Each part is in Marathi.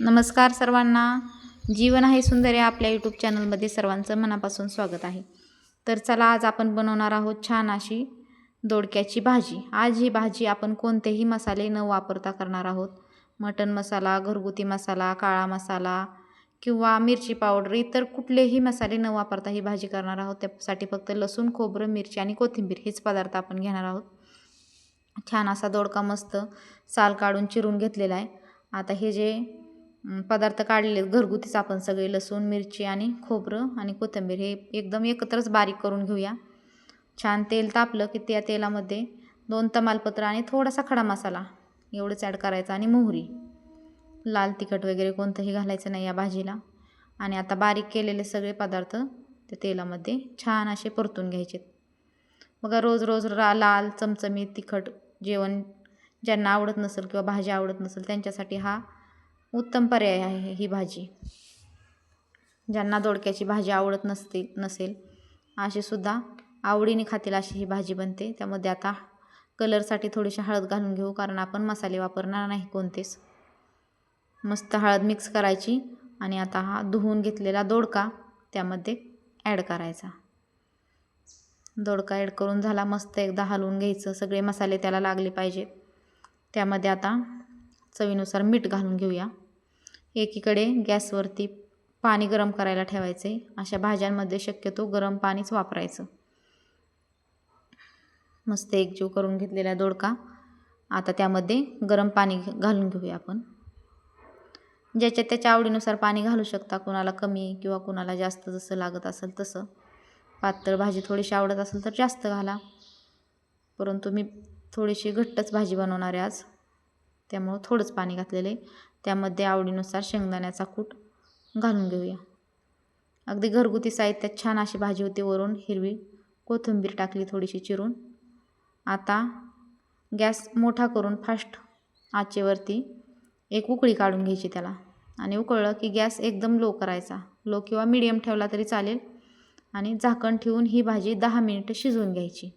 नमस्कार सर्वांना. जीवन आहे सुंदर या आपल्या यूट्यूब चॅनलमध्ये सर्वांचं मनापासून स्वागत आहे. तर चला आज आपण बनवणार आहोत छान अशी दोडक्याची भाजी. आज ही भाजी आपण कोणतेही मसाले न वापरता करणार आहोत. मटण मसाला घरगुती मसाला काळा मसाला किंवा मिरची पावडर इतर कुठलेही मसाले न वापरता ही भाजी करणार आहोत. त्यासाठी फक्त लसूण खोबरं मिरची आणि कोथिंबीर हेच पदार्थ आपण घेणार आहोत. छान असा दोडका मस्त साल काढून चिरून घेतलेला आहे. आता हे जे पदार्थ काढलेले आहेत, घरगुतीच आपण सगळे लसूण मिरची आणि खोबरं आणि कोथिंबीर हे एकदम एकत्रच बारीक करून घेऊया. छान तेल तापलं की त्या तेलामध्ये दोन तमालपत्र आणि थोडासा खडा मसाला एवढंच ॲड करायचं आणि मोहरी. लाल तिखट वगैरे कोणतंही घालायचं नाही या भाजीला. आणि आता बारीक केलेले सगळे पदार्थ त्या तेलामध्ये छान असे परतून घ्यायचे बघा रोज रोज रा लाल चमचमीत तिखट जेवण ज्यांना आवडत नसेल किंवा भाजी आवडत नसेल त्यांच्यासाठी हा उत्तम पर्याय आहे ही भाजी. ज्यांना दोडक्याची भाजी आवडत नसतील नसेल अशीसुद्धा आवडीने खातील अशी ही भाजी बनते. त्यामध्ये आता कलरसाठी थोडीशी हळद घालून घेऊ कारण आपण मसाले वापरणार नाही कोणतेच. मस्त हळद मिक्स करायची आणि आता हा धुवून घेतलेला दोडका त्यामध्ये ॲड करायचा. दोडका ॲड करून झाला मस्त एकदा हलवून घ्यायचं. सगळे मसाले त्याला लागले पाहिजेत त्यामध्ये आता चवीनुसार मीठ घालून घेऊया. एकीकडे गॅसवरती पाणी गरम करायला ठेवायचे. अशा भाज्यांमध्ये शक्यतो गरम पाणीच वापरायचं. मस्त एकजीव करून घेतलेला दोडका. आता त्यामध्ये गरम पाणी घ- घालून घेऊया आपण. ज्याच्या त्याच्या आवडीनुसार पाणी घालू शकता. कुणाला कमी किंवा कुणाला जास्त जसं लागत असेल तसं. पातळ भाजी थोडीशी आवडत असेल तर जास्त घाला. परंतु मी थोडीशी घट्टच भाजी बनवणार आहे आज. त्यामुळं थोडंच पाणी घातलेलं आहे. त्यामध्ये आवडीनुसार शेंगदाण्याचा कूट घालून घेऊया. अगदी घरगुती साहित्यात छान अशी भाजी होती वरून हिरवी कोथिंबीर टाकली थोडीशी चिरून. आता गॅस मोठा करून फास्ट आचेवरती एक उकळी काढून घ्यायची त्याला. आणि उकळलं की गॅस एकदम लो करायचा. लो किंवा मिडियम ठेवला तरी चालेल. आणि झाकण ठेवून ही भाजी दहा मिनिटं शिजवून घ्यायची.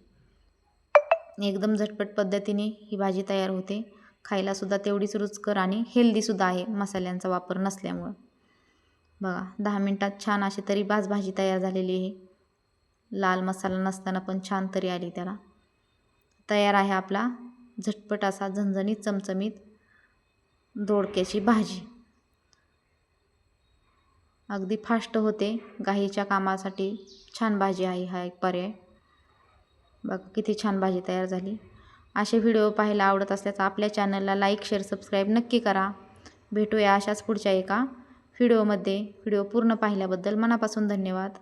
एकदम झटपट पद्धतीने ही भाजी तयार होते. खायलासुद्धा तेवढीच रुचकर आणि हेल्दीसुद्धा आहे मसाल्यांचा वापर नसल्यामुळं. बघा दहा मिनटात छान अशी तरी बाज भाजी तयार झालेली आहे. लाल मसाला नसताना पण छान तरी आली त्याला. तयार आहे आपला झटपट असा झणझणीत चमचमीत दोडक्याची भाजी. अगदी फास्ट होते. गाईच्या कामासाठी छान भाजी आहे हा एक पर्याय. बघ किती छान भाजी तयार झाली. असे व्हिडिओ पाहायला आवडत असल्यास आपल्या चॅनलला लाईक शेअर सबस्क्राईब नक्की करा. भेटूया अशाच पुढच्या एका व्हिडिओमध्ये. व्हिडिओ पूर्ण पाहिल्याबद्दल मनापासून धन्यवाद.